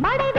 மழை